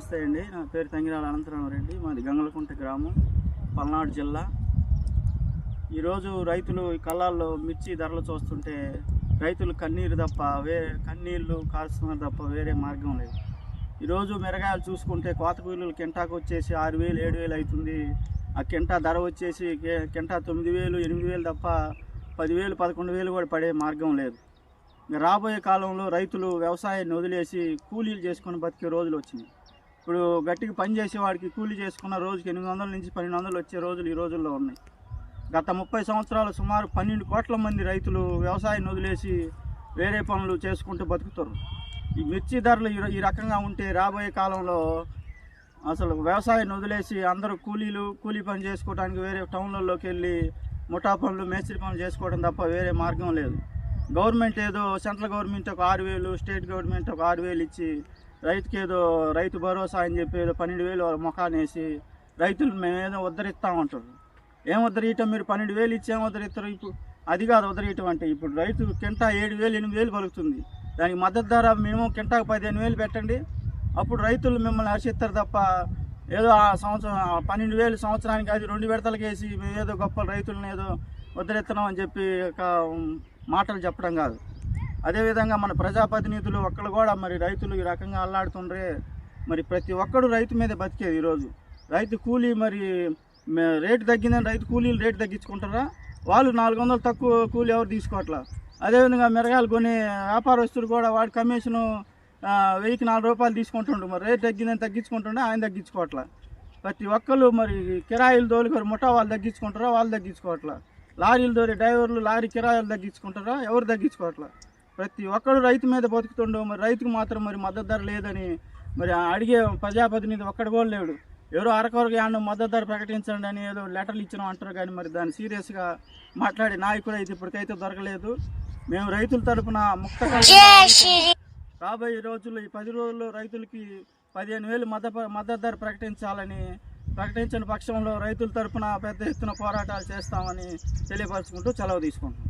నమస్తే అండి. నా పేరు తంగిరాల అనంతరామరెడ్డి. మాది గంగలకుంట గ్రామం పల్నాడు జిల్లా. ఈరోజు రైతులు ఈ కళ్ళాల్లో మిర్చి ధరలు చూస్తుంటే రైతులు కన్నీరు తప్ప వే కన్నీళ్ళు కాల్చుతున్నారు తప్ప వేరే మార్గం లేదు. ఈరోజు మిరగాయలు చూసుకుంటే కోత కూలీలు కింటాకు వచ్చేసి ఆరు వేలు ఏడు వేలు అవుతుంది. ఆ కింటా ధర వచ్చేసి కింటా తొమ్మిది వేలు ఎనిమిది వేలు తప్ప పదివేలు పదకొండు వేలు కూడా పడే మార్గం లేదు. రాబోయే కాలంలో రైతులు వ్యవసాయాన్ని వదిలేసి కూలీలు చేసుకొని బతికే రోజులు వచ్చినాయి. ఇప్పుడు గట్టిగా పని చేసేవాడికి కూలీ చేసుకున్న రోజుకి ఎనిమిది వందల నుంచి పన్నెండు వందలు వచ్చే రోజులు ఈ రోజుల్లో ఉన్నాయి. గత ముప్పై సంవత్సరాలు సుమారు పన్నెండు కోట్ల మంది రైతులు వ్యవసాయం వదిలేసి వేరే పనులు చేసుకుంటూ బతుకుతారు ఈ మిర్చి ధరలు ఈ ఈ రకంగా ఉంటే రాబోయే కాలంలో అసలు వ్యవసాయాన్ని వదిలేసి అందరూ కూలీలు కూలీ పని చేసుకోవడానికి వేరే టౌన్లలోకి వెళ్ళి ముఠా పనులు మేస్త్రి పనులు చేసుకోవడం తప్ప వేరే మార్గం లేదు. గవర్నమెంట్ ఏదో సెంట్రల్ గవర్నమెంట్ ఒక ఆరు వేలు స్టేట్ గవర్నమెంట్ ఒక ఆరు వేలు ఇచ్చి రైతుకి ఏదో రైతు భరోసా అని చెప్పి ఏదో పన్నెండు వేలు వాళ్ళ ముఖాన్ని వేసి రైతులు మేమేదో ఉద్ధరిస్తామంటారు ఏం ఉద్ధరీయటం మీరు? పన్నెండు వేలు ఇచ్చి ఏం ఉద్ధరిస్తారు ఇప్పుడు? అది కాదు ఉద్ధరీయటం అంటే ఇప్పుడు రైతు కింటా ఏడు వేలు ఎనిమిది వేలు పలుకుతుంది. దానికి మద్దతు ధర మినిమం కింటాకు పదిహేను వేలు పెట్టండి. అప్పుడు రైతులు మిమ్మల్ని హర్షిస్తారు తప్ప ఏదో ఆ సంవత్సరం పన్నెండు వేలు సంవత్సరానికి అది రెండు విడతలకు వేసి మేము ఏదో గొప్ప రైతులను ఏదో ఉద్ధరిస్తున్నాం అని చెప్పి ఒక మాటలు చెప్పడం కాదు. అదేవిధంగా మన ప్రజాప్రతినిధులు ఒక్కళ్ళు కూడా మరి రైతులు ఈ రకంగా అల్లాడుతుండ్రే మరి ప్రతి ఒక్కడు రైతు మీద బతికేది ఈరోజు. రైతు కూలీ మరి రేటు తగ్గిందని రైతు కూలీలు రేటు తగ్గించుకుంటారా? వాళ్ళు నాలుగు వందలు తక్కువ కూలీ ఎవరు తీసుకోవట్లా? అదేవిధంగా మిరగాయలు కొనే వ్యాపారస్తులు కూడా వాడి కమిషను వెయ్యికి నాలుగు రూపాయలు తీసుకుంటుండు మరి. రేటు తగ్గిందని తగ్గించుకుంటుండే ఆయన తగ్గించుకోవట్లా? ప్రతి ఒక్కళ్ళు మరి కిరాయిలు దోలుకొని ముఠా వాళ్ళు తగ్గించుకుంటారా? వాళ్ళు తగ్గించుకోవట్లా? లారీలు దోరే డ్రైవర్లు లారీ కిరాయిలు తగ్గించుకుంటారా? ఎవరు తగ్గించుకోవట్లా? ప్రతి ఒక్కడు రైతు మీద బతుకుతుండు. మరి రైతుకు మాత్రం మరి మద్దతు ధర లేదని మరి అడిగే ప్రజాప్రతినిధి ఒక్కడు కూడా లేడు. ఎవరో అరకొరకు యాను మద్దతు ధర ప్రకటించండి అని ఏదో లెటర్లు ఇచ్చినాం అంటారు కానీ మరి దాన్ని సీరియస్గా మాట్లాడే నాయకుడు అయితే ఇప్పటికైతే దొరకలేదు. మేము రైతుల తరపున ముక్త రాబోయే రోజుల్లో ఈ పది రోజుల్లో రైతులకి పదిహేను వేలు మద్దతు మద్దతు ధర ప్రకటించాలని ప్రకటించిన పక్షంలో రైతుల తరపున పెద్ద ఎత్తున పోరాటాలు చేస్తామని తెలియపరచుకుంటూ సెలవు తీసుకుంటున్నాం.